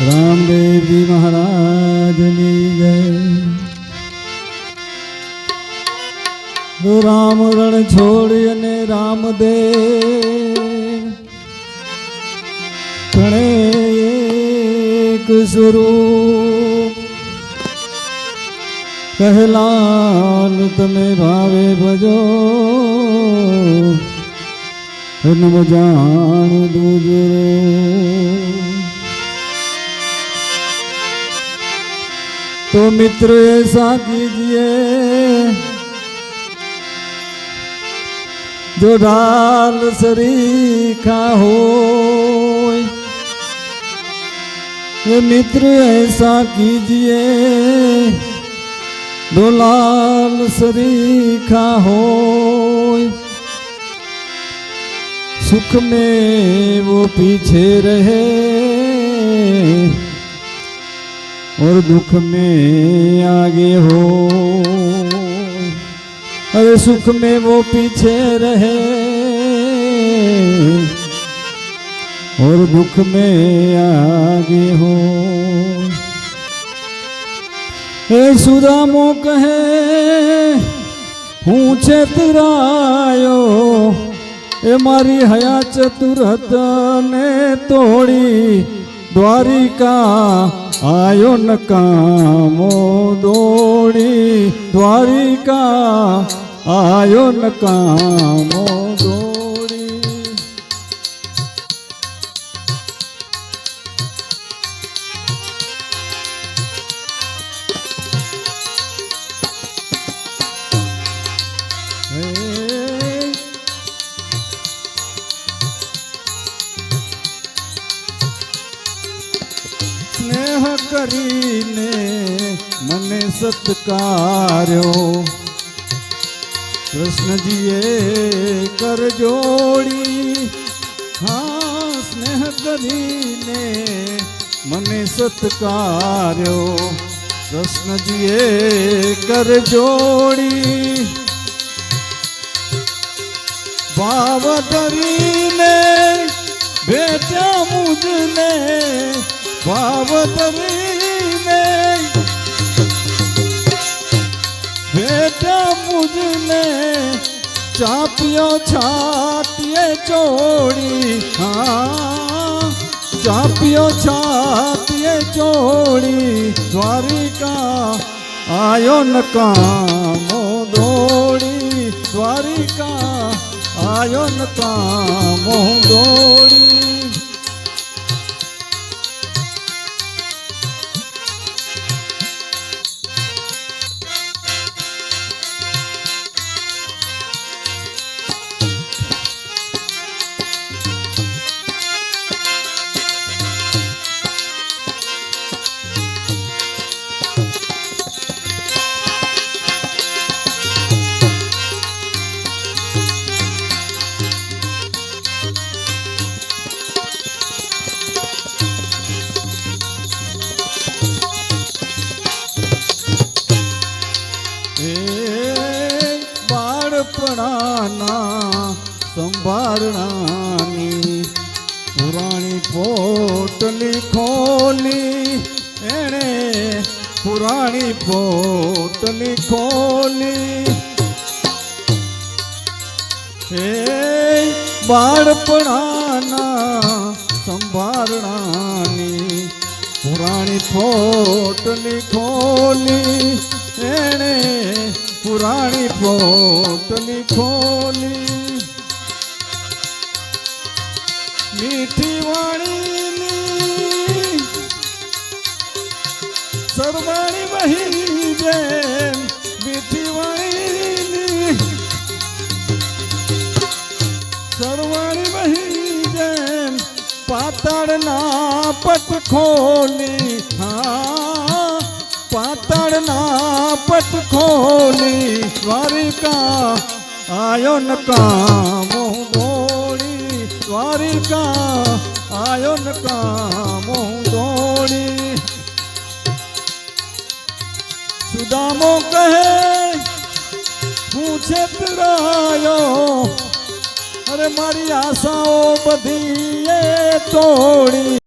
રામદેવજી મહારાજની જય. રામ રણ છોડી અને રામદેવ. કણે એક સ્વરૂપ. કહેલાલ, તમે ભાવે ભજો. નમ જાણ દુજરો. तो मित्र ऐसा कीजिए, जो डाल सरीखा हो ये मित्र ऐसा कीजिए, जो लाल सरीखा हो सुख में वो पीछे रहे। और दुख में आगे हो। अरे सुख में वो पीछे रहे। और दुख में आगे हो। ए सुदामो कहे हूँ चतुरायो ए मारी हया चतुरत ने तोड़ी દ્વારિકા આયો ન કામો દોડી. દ્વારિકા આયો ન કામો દોડી. કરીને મને સત્કાર્યો. કૃષ્ણજીએ કરજોડી હા, સ્નેહ કરીને મને સત્કાર્યો. કૃષ્ણજીએ કરજોડી ભાવ કરીને ભેટ્યા મુજને, ભાવ ધરીને ભેટ્યા મુજને ચાપ્યો છાતીએ ચોડી હા, ચાપ્યો છાતીએ ચોડી દ્વારિકા આયો ન કામો દોડી. દ્વારિકા આયો ન કામો દોડી. બાળપણાના સંભારણાની પુરાણી પોટલી ખોલી એણે પુરાણી પોટલી ખોલી હે બાળપણાના સંભારણાની પુરાણી પોટલી ખોલી એણે પુરાણી પોતની ખોલી. મીઠી વાણી સરવાણી વહી જેમ મીઠી વાણી સરવાણી વહી જેમ પાતાળના પટ ખોલી. હા, પાતાળના પટ ખોલી દ્વારિકા આયો ન કામો દોડી દ્વારિકા આયો ન કામો દોડી સુદામો કહે પૂછે છેતરાયો અરે મારી આશાઓ બધી તોડી